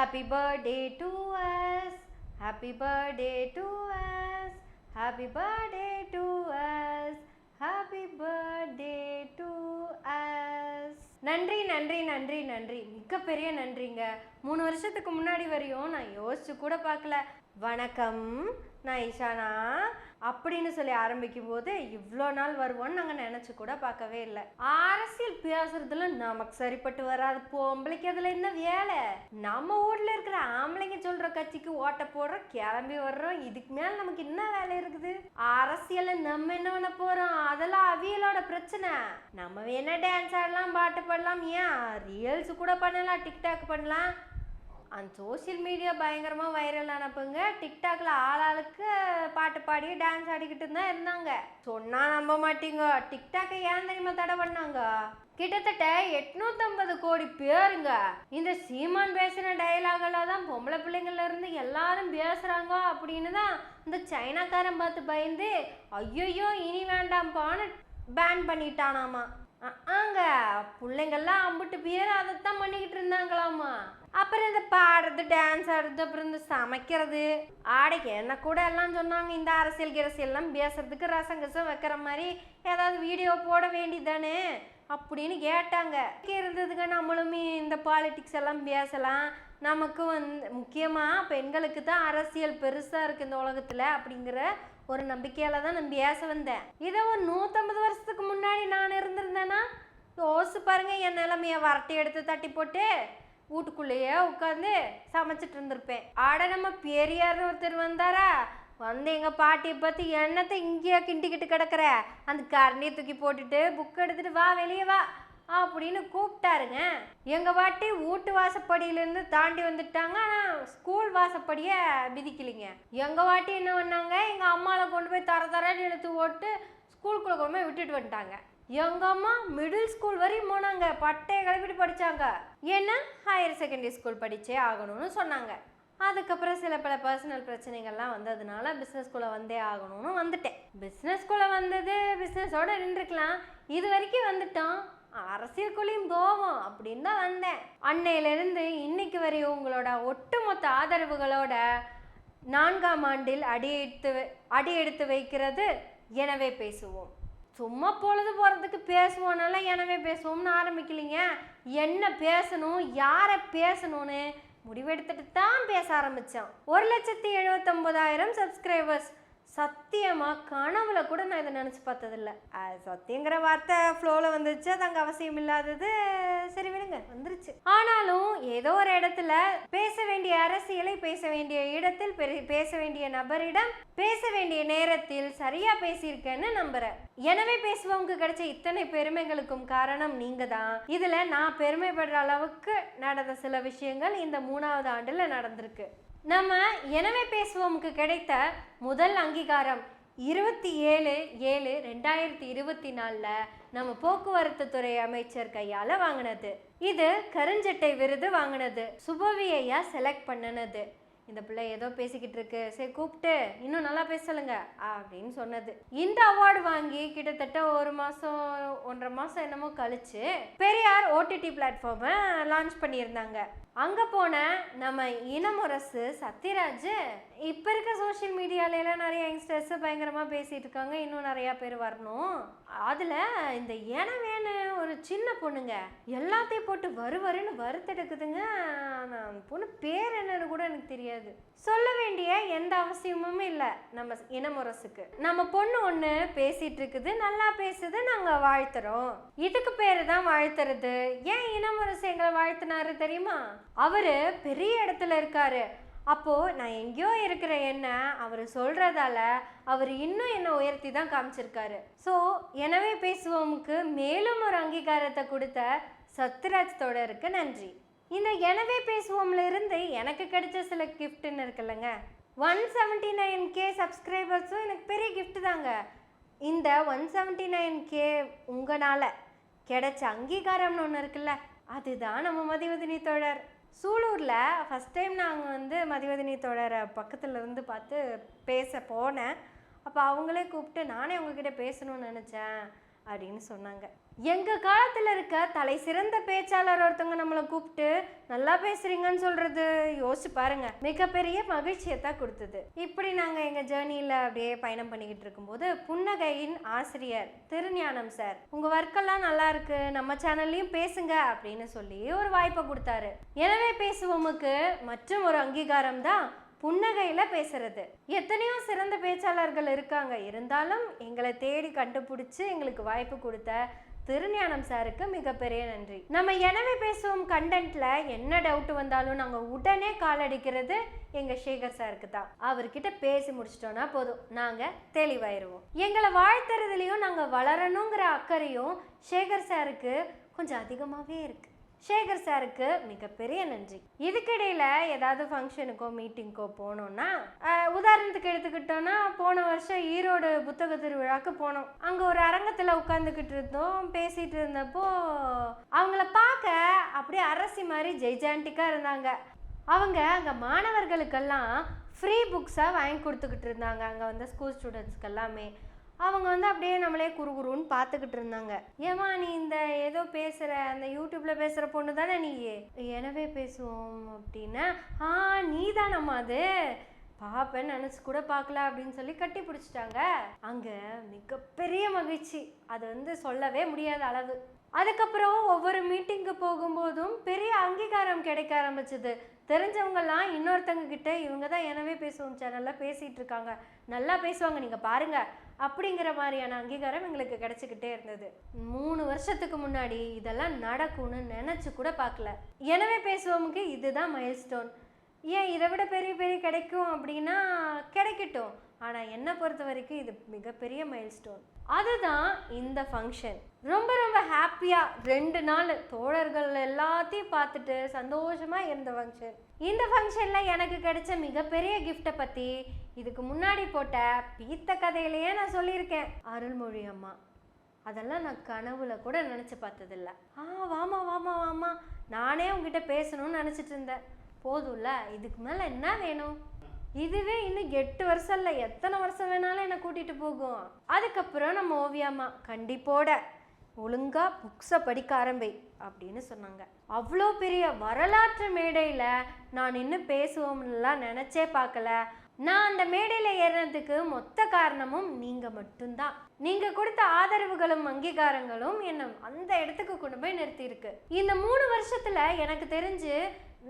Happy birthday to us happy birthday to us happy birthday to us happy birthday to us நன்றி நன்றி நன்றி நன்றி மிகப்பெரிய நன்றிங்க மூணு வருஷத்துக்கு முன்னாடி வரையும் நான் யோசிச்சு கூட பார்க்கல வணக்கம் நான் இஷானா அப்படின்னு சொல்லி ஆரம்பிக்கும் போது இவ்வளோ நாள் வருவோன்னு நாங்கள் நினச்சி கூட பார்க்கவே இல்லை. அரசியல் பேசுறதுல நமக்கு சரிப்பட்டு வராது. பொம்பளைக்கு அதில் என்ன வேலை? நம்ம ஊரில் இருக்கிற ஆம்பளைங்க சொல்கிற கட்சிக்கு ஓட்ட போடுறோம் கிளம்பி வர்றோம். இதுக்கு மேலே நமக்கு என்ன வேலை இருக்குது? அரசியலை நம்ம என்ன பண்ண போகிறோம் அதெல்லாம் அவியலோட பிரச்சனை. நம்ம வேணா டான்ஸ் ஆடலாம் பாட்டு பாடலாம். ஏன்? ரீல்ஸ் கூட பண்ணலாம் டிக்டாக் பண்ணலாம். அந்த சோஷியல் மீடியா பயங்கரமாக வைரல் அனுப்புங்க டிக்டாக்ல ஆளாளுக்கு பாட்டு பாடி டான்ஸ் ஆடிக்கிட்டு தான் இருந்தாங்க. சொன்னா நம்ப மாட்டீங்க. டிக்டாக்கை ஏன் தெரியுமா தடை பண்ணாங்க? கிட்டத்தட்ட எட்நூத்தம்பது கோடி பேருங்க. இந்த சீமான் பேசின டைலாகில் தான் பொம்பளை பிள்ளைங்கள்ல இருந்து எல்லாரும் பேசுகிறாங்க அப்படின்னு தான் இந்த சைனாக்காரன் பார்த்து பயந்து ஐயோ இனி வேண்டாம்ப்பான்னு பேன் பண்ணிட்டானாமா. ஆங்க பிள்ளைங்கள்லாம் அம்பிட்டு பேர் அதைத்தான் பண்ணிக்கிட்டு இருந்தாங்களாமா. அப்புறம் இந்த பாடுறது டான்ஸ் ஆடுறது அப்புறம் இந்த சமைக்கிறது. ஆடைக்கு என்ன கூட எல்லாம் சொன்னாங்க இந்த அரசியல் கிரசியெல்லாம் பேசுறதுக்கு ரசம் கசம் வைக்கிற மாதிரி ஏதாவது வீடியோ போட வேண்டியதானே அப்படின்னு கேட்டாங்க. இருந்ததுங்க நம்மளுமே இந்த பாலிட்டிக்ஸ் எல்லாம் பேசலாம். நமக்கு வந்து முக்கியமாக பெண்களுக்கு தான் அரசியல் பெருசாக இருக்குது இந்த உலகத்தில் அப்படிங்கிற ஒரு நம்பிக்கையில் தான் நான் பேச வந்தேன். இதை ஒரு நூற்றம்பது வருஷத்துக்கு முன்னாடி நான் இருந்திருந்தேன்னா யோசிச்சு பாருங்க என் நிலைமைய வரட்டி எடுத்து தட்டி போட்டு வீட்டுக்குள்ளேயே உட்காந்து சமைச்சிட்டு இருந்திருப்பேன். ஆட நம்ம பெரியார்னு ஒருத்தர் வந்தாரா? வந்து எங்கள் பாட்டியை பார்த்து என்னத்தை இங்கேயே கிண்டிக்கிட்டு கிடக்குற? அந்த கரண்டியை தூக்கி போட்டுட்டு புக் எடுத்துட்டு வா வெளியே வா அப்படின்னு கூப்பிட்டாருங்க. எங்கள் பாட்டி வீட்டு வாசப்படியிலேருந்து தாண்டி வந்துட்டாங்க. ஆனால் ஸ்கூல் வாசப்படியை மிதிக்கலைங்க. எங்கள் பாட்டி என்ன பண்ணாங்க? எங்கள் அம்மாவை கொண்டு போய் தர தரன்னு எடுத்து ஓட்டு ஸ்கூலுக்குள்ளே கொண்டு போய் விட்டுட்டு வந்துட்டாங்க. எங்க அம்மா மிடில் ஸ்கூல் வரையும் போனாங்க. பட்டையை கிளப்பிட்டு படித்தாங்க ஏன்னா ஹையர் செகண்டரி ஸ்கூல் படித்தே ஆகணும்னு சொன்னாங்க. அதுக்கப்புறம் சில பல பர்சனல் பிரச்சனைகள்லாம் வந்ததுனால பிஸ்னஸ் ஸ்கூலை வந்தே ஆகணும்னு வந்துட்டேன். பிஸ்னஸ்குள்ளே வந்தது பிஸ்னஸோட நின்றுக்கலாம். இது வரைக்கும் வந்துட்டோம். அரசியலுக்குள்ளேயும் போவோம் அப்படின்னு தான் வந்தேன். அன்னையிலேருந்து இன்னைக்கு வரையும் உங்களோட ஒட்டுமொத்த ஆதரவுகளோட நான்காம் ஆண்டில் அடியெடுத்து அடியெடுத்து வைக்கிறது. எனவே பேசுவோம். சும்மா பொழுது போகிறதுக்கு பேசுவோனால எனவே பேசுவோம்னு ஆரம்பிக்கலைங்க? என்ன பேசணும்? யாரை பேசணும்னு? முடிவெடுத்துட்டு தான் பேச ஆரம்பித்தோம் ஒரு லட்சத்தி எழுபத்தொம்போதாயிரம் சப்ஸ்கிரைபர்ஸ் சத்தியமாக கனவுல கூட நான் இதை நினச்சி பார்த்ததில்ல. சத்தியங்கிற வார்த்தை ஃப்ளோவில் வந்துச்சு அது அங்கே அவசியம் இல்லாதது. சரி விடுங்க வந்துருச்சு. ஆனாலும் ஏதோ ஒரு இடத்துல பேச வேண்டிய அரசியலை பேச வேண்டிய இடத்தில் பெரி- பேச வேண்டிய நபரிடம் பேச வேண்டிய நேரத்தில் சரியா பேசியிருக்கேன்னு நம்புறேன். எனவே பேசுவவங்க கிடைச்ச இத்தனை பெருமைகளுக்கும் காரணம் நீங்க தான். இதுல நான் பெருமைப்படுற அளவுக்கு நடந்த சில விஷயங்கள் இந்த மூணாவது ஆண்டுல நடந்திருக்கு. நம்ம எனவே பேசுவோமுக்கு கிடைத்த முதல் அங்கீகாரம் இருபத்தி ஏழு ஏழு ரெண்டாயிரத்தி இருபத்தி நாலில் நம்ம போக்குவரத்து துறை அமைச்சர் கையால் வாங்கினது. இது கருஞ்சட்டை விருது வாங்கினது. சுபவியையா செலக்ட் பண்ணினது. இந்த பிள்ளை ஏதோ பேசிக்கிட்டு இருக்கு. சரி கூப்பிட்டு இன்னும் நல்லா பேசலுங்க அப்படின்னு சொன்னது. இந்த அவார்டு வாங்கி கிட்டத்தட்ட ஒரு மாதம் ஒன்றரை மாதம் என்னமோ கழிச்சு பெரியார் ஓடிடி பிளாட்ஃபார்மை லான்ச் பண்ணியிருந்தாங்க. அங்கே போன நம்ம இனமுரசு சத்யராஜ் இப்போ இருக்க சோஷியல் மீடியாலலாம் நிறைய யங்ஸ்டர்ஸ் பயங்கரமாக பேசிட்டு இருக்காங்க. இன்னும் நிறையா பேர் வரணும். அதில் இந்த ஏனவேன்னு ஒரு சின்ன பொண்ணுங்க. எல்லாத்தையும் போட்டு வருவருன்னு வறுத்தெடுக்குதுங்க. ஆனால் பொண்ணு பேர் என்னன்னு கூட எனக்கு தெரியாது. சொல்ல வேண்டிய எந்த அவசியமும் இல்லை. நம்ம இனமுரசுக்கு. நம்ம பொண்ணு ஒன்று பேசிட்டு இருக்குது நல்லா பேசுது நாங்கள் வாழ்த்துறோம். இதுக்கு பேர் தான் வாழ்த்துறது. ஏன் இனமுரசு எங்களை வாழ்த்துனாரு தெரியுமா? அவரு பெரிய இடத்துல இருக்காரு. அப்போது நான் எங்கேயோ இருக்கிற என்ன அவர் சொல்கிறதால அவர் இன்னும் என்னை உயர்த்தி தான் காமிச்சிருக்காரு. ஸோ எனவே பேசுவோமுக்கு மேலும் ஒரு அங்கீகாரத்தை கொடுத்த சத்யராஜ் தொடருக்கு நன்றி. இந்த எனவே பேசுவோம்ல இருந்து எனக்கு கிடைச்ச சில கிஃப்ட்னு இருக்குல்லங்க. ஒன் செவன்ட்டி நைன் கே சப்ஸ்கிரைபர்ஸும் எனக்கு பெரிய கிஃப்ட் தாங்க. இந்த ஒன் செவன்ட்டி நைன் கே உங்களால் கிடைச்ச அங்கீகாரம்னு ஒன்று இருக்குல்ல அதுதான் நம்ம மதிவதினி தோழர். சூலூரில் ஃபஸ்ட் டைம் நாங்கள் வந்து மதிவதினி தொடரை பக்கத்தில் இருந்து பார்த்து பேச போனேன். அப்போ அவங்களே கூப்பிட்டு நானே அவங்கக்கிட்ட பேசணும்னு நினச்சேன். அப்படின்னு சொன்னாங்க. எங்கள் காலத்தில் இருக்க தலை சிறந்த பேச்சாளர் ஒருத்தவங்க நம்மளை கூப்பிட்டு நல்லா பேசுறீங்கன்னு சொல்றது? யோசிச்சு பாருங்க. மிகப்பெரிய மகிழ்ச்சியை தான் கொடுத்தது. இப்படி நாங்கள் எங்கள் ஜேர்னியில் அப்படியே பயணம் பண்ணிக்கிட்டு இருக்கும்போது புன்னகையின் ஆசிரியர் திருஞானம் சார் உங்கள் ஒர்க்கெல்லாம் நல்லா இருக்கு. நம்ம சேனல்லையும் பேசுங்க. அப்படின்னு சொல்லி ஒரு வாய்ப்பை கொடுத்தாரு. எனவே பேசுவோமுக்கு மற்றும் ஒரு அங்கீகாரம் தான் புன்னகையில் பேசுறது. எத்தனையோ சிறந்த பேச்சாளர்கள் இருக்காங்க. இருந்தாலும் எங்களை தேடி கண்டுபிடிச்சு எங்களுக்கு வாய்ப்பு கொடுத்த திருஞானம் சாருக்கு மிகப்பெரிய நன்றி. நம்ம எனவே பேசுவோம் கண்டென்ட்ல என்ன டவுட் வந்தாலும் நாங்க உடனே கால் அடிக்கிறது எங்க சேகர் சாருக்கு தான். அவர்கிட்ட பேசி முடிச்சிட்டோம்னா போதும். நாங்க தெளிவாயிருவோம். எங்களை வாழ்த்துறதுலயும் நாங்க வளரணுங்கிற அக்கறையும் சேகர் சாருக்கு கொஞ்சம் அதிகமாவே இருக்கு. சேகர் சாருக்கு மிகப்பெரிய நன்றி. இதுக்கிடையில் ஏதாவது ஃபங்க்ஷனுக்கோ மீட்டிங்க்கோ போனோம்னா உதாரணத்துக்கு எடுத்துக்கிட்டோன்னா போன வருஷம் ஈரோடு புத்தக திருவிழாக்கு போனோம். அங்கே ஒரு அரங்கத்தில் உட்காந்துக்கிட்டு இருந்தோம். பேசிகிட்டு இருந்தப்போ அவங்கள பார்க்க அப்படியே அரசி மாதிரி ஜெய்ஜாண்டிக்காக இருந்தாங்க. அவங்க அங்கே மாணவர்களுக்கெல்லாம் ஃப்ரீ புக்ஸாக வாங்கி கொடுத்துக்கிட்டு இருந்தாங்க. அங்கே வந்த ஸ்கூல் ஸ்டூடெண்ட்ஸ்க்கு எல்லாமே. அவங்க வந்து அப்படியே நம்மளே குறுகுறுன்னு பார்த்துக்கிட்டு இருந்தாங்க. ஏமா நீ இந்த ஏதோ பேசுகிற அந்த யூடியூப்பில் பேசுகிற பொண்ணு தானே நீ? எனவே பேசுவோம் அப்படின்னா ஆ நீ தானம்மா அது. பாப்பேன்னு நினச்சி கூட பார்க்கல அப்படின்னு சொல்லி கட்டி பிடிச்சிட்டாங்க. அங்கே மிகப்பெரிய மகிழ்ச்சி. அது வந்து சொல்லவே முடியாத அளவு. அதுக்கப்புறம் ஒவ்வொரு மீட்டிங்க்கு போகும்போதும் பெரிய அங்கீகாரம் கிடைக்க ஆரம்பிச்சது. தெரிஞ்சவங்கெல்லாம் இன்னொருத்தங்க கிட்ட இவங்க தான் எனவே பேசுவோம் சேனலில் பேசிகிட்டு இருக்காங்க. நல்லா பேசுவாங்க நீங்கள் பாருங்க. அப்படிங்கிற மாதிரியான அங்கீகாரம் எங்களுக்கு கிடைச்சிக்கிட்டே இருந்தது. மூணு வருஷத்துக்கு முன்னாடி இதெல்லாம் நடக்கும்னு நினச்சி கூட பார்க்கல. எனவே பேசுவோமுக்கு இதுதான் மைல்ஸ்டோன் ஏன் இதை விட பெரிய பெரிய கிடைக்கும் அப்படின்னா கிடைக்கட்டும். ஆனால் என்னை பொறுத்த வரைக்கும் இது மிகப்பெரிய மைல்ஸ்டோன் அதுதான் இந்த ஃபங்க்ஷன் ரொம்ப ரொம்ப ஹாப்பியாக ரெண்டு நாள் தோழர்கள் எல்லாத்தையும் பார்த்துட்டு சந்தோஷமாக இருந்த ஃபங்க்ஷன் இந்த ஃபங்க்ஷனில் எனக்கு கிடைச்ச மிகப்பெரிய கிஃப்ட்டை பற்றி இதுக்கு முன்னாடி போட்ட பீத்த கதையிலேயே நான் சொல்லியிருக்கேன். அருள்மொழி அம்மா. அதெல்லாம் நான் கனவுல கூட நினச்சி பார்த்ததில்ல. ஆ வாமா வாமா வாமா நானே உங்ககிட்ட பேசணும்னு நினச்சிட்டு இருந்தேன். போதும்ல இதுக்கு மேலே என்ன வேணும்? இதுவே இன்னும் எட்டு வருஷம் இல்லை. எத்தனை வருஷம் வேணாலும் என்னை கூட்டிட்டு போகும். அதுக்கப்புறம் நம்ம ஓவியாமா கண்டிப்போட ஒழுங்கா புக்ஸை படிக்க ஆரம்பி அப்படின்னு சொன்னாங்க. அவ்வளோ பெரிய வரலாற்று மேடையில் நான் இன்னும் பேசுவோம்லாம் நினச்சே பார்க்கல. நான் அந்த மேடையில் ஏறினதுக்கு மொத்த காரணமும் நீங்கள் மட்டும்தான். நீங்கள் கொடுத்த ஆதரவுகளும் அங்கீகாரங்களும் என்னை அந்த இடத்துக்கு கொண்டு போய் நிறுத்தியிருக்கு. இந்த மூணு வருஷத்தில் எனக்கு தெரிஞ்சு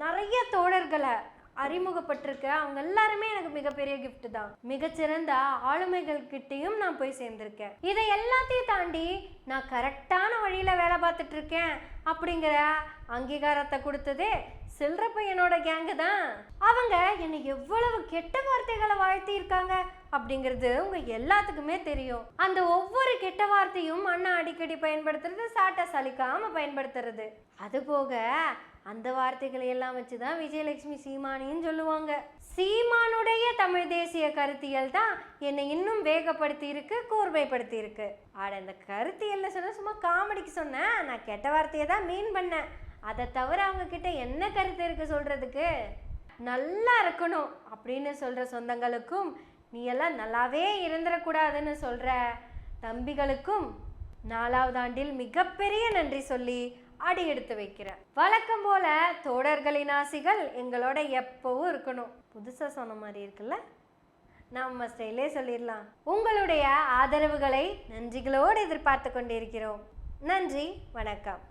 நிறைய தோழர்களை அறிமுகப்பட்டிருக்க. அவங்க எல்லாருமே எனக்கு மிகப்பெரிய கிஃப்ட் தான். மிகச்சிறந்த ஆளுமைகள் கிட்டேயும் நான் போய் சேர்ந்திருக்கேன். இதை எல்லாத்தையும் தாண்டி நான் கரெக்டான வழியில் வேலை பார்த்துட்டு இருக்கேன் அப்படிங்கிற அங்கீகாரத்தை கொடுத்ததே சில்லற பையனோட கேங்கு தான். அவங்க என்னை எவ்வளவு கெட்ட வார்த்தைகளை வாழ்த்தி இருக்காங்க அப்படிங்கிறது உங்க எல்லாத்துக்குமே தெரியும். அந்த ஒவ்வொரு கெட்ட வார்த்தையும் அண்ணா அடிக்கடி பயன்படுத்துறது சாட்டை சலிக்காம பயன்படுத்துறது. அது போக அந்த வார்த்தைகளை எல்லாம் வச்சுதான் விஜயலட்சுமி சீமானின்னு சொல்லுவாங்க. சீமானுடைய தமிழ் தேசிய கருத்தியல் தான் என்னை இன்னும் வேகப்படுத்தி இருக்கு கூர்மைப்படுத்தி இருக்கு ஆட இந்த கருத்தியல்ல சொன்ன சும்மா காமெடிக்கு சொன்னேன். நான் கெட்ட வார்த்தையை தான் மீன் பண்ணேன். அதை தவிர அவங்க கிட்ட என்ன கருத்து இருக்கு சொல்றதுக்கு? நல்லா இருக்கணும் அப்படின்னு சொல்ற சொந்தங்களுக்கும் நீ எல்லாம் நல்லாவே இருந்துடக்கூடாதுன்னு சொல்கிற தம்பிகளுக்கும் நாலாவது ஆண்டில் மிகப்பெரிய நன்றி சொல்லி அடி எடுத்து வைக்கிறேன். வழக்கம் போல தோடர்களின் ஆசிகள் எங்களோட எப்பவும் இருக்கணும். புதுசாக சொன்ன மாதிரி இருக்குல்ல? நம்ம ஸ்டைலே சொல்லிடலாம். உங்களுடைய ஆதரவுகளை நன்றிகளோடு எதிர்பார்த்து கொண்டிருக்கிறோம். நன்றி வணக்கம்.